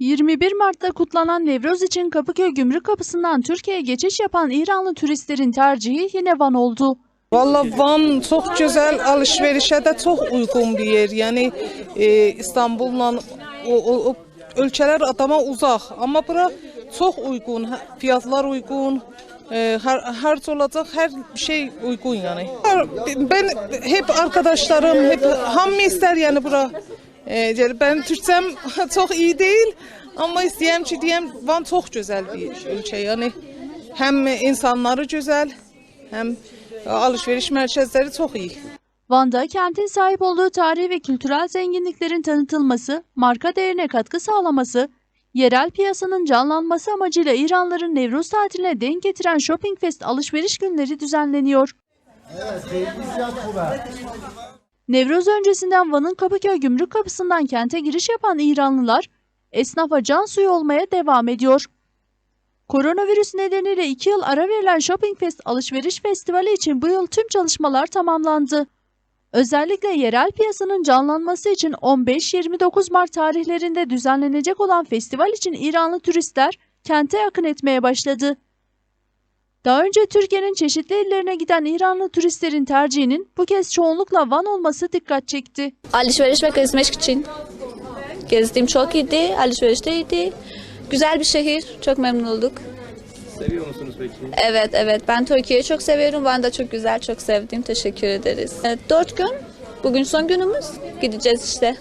21 Mart'ta kutlanan Nevroz için Kapıköy Gümrük Kapısı'ndan Türkiye'ye geçiş yapan İranlı turistlerin tercihi yine Van oldu. Valla Van çok güzel, alışverişe de çok uygun bir yer. Yani e, İstanbul'la o, o, o ölçeler adama uzak ama bura çok uygun, ha- fiyatlar uygun. e, her, her olacak her şey uygun yani. Ben hep arkadaşlarım, hep hammi ister yani bura. E, yani ben Türkçem çok iyi değil ama isteyem ki diyem Van çok güzel bir ülke yani. Hem insanları güzel hem alışveriş merkezleri çok iyi. Van'da kentin sahip olduğu tarihi ve kültürel zenginliklerin tanıtılması, marka değerine katkı sağlaması, yerel piyasanın canlanması amacıyla İranlıların Nevruz tatiline denk getiren Shopping Fest alışveriş günleri düzenleniyor. Nevruz öncesinden Van'ın Kapıköy Gümrük Kapısı'ndan kente giriş yapan İranlılar, esnafa can suyu olmaya devam ediyor. Koronavirüs nedeniyle 2 yıl ara verilen Shopping Fest alışveriş festivali için bu yıl tüm çalışmalar tamamlandı. Özellikle yerel piyasanın canlanması için 15-29 Mart tarihlerinde düzenlenecek olan festival için İranlı turistler kente akın etmeye başladı. Daha önce Türkiye'nin çeşitli illerine giden İranlı turistlerin tercihinin bu kez çoğunlukla Van olması dikkat çekti. Alışveriş ve gezmek için. Gezdiğim çok iyiydi, alışveriş de iyiydi. Güzel bir şehir, çok memnun olduk. Seviyor musunuz peki? Evet, evet. Ben Türkiye'yi çok seviyorum. Van da çok güzel, çok sevdim. Teşekkür ederiz. Evet, dört gün. Bugün son günümüz. Gideceğiz işte.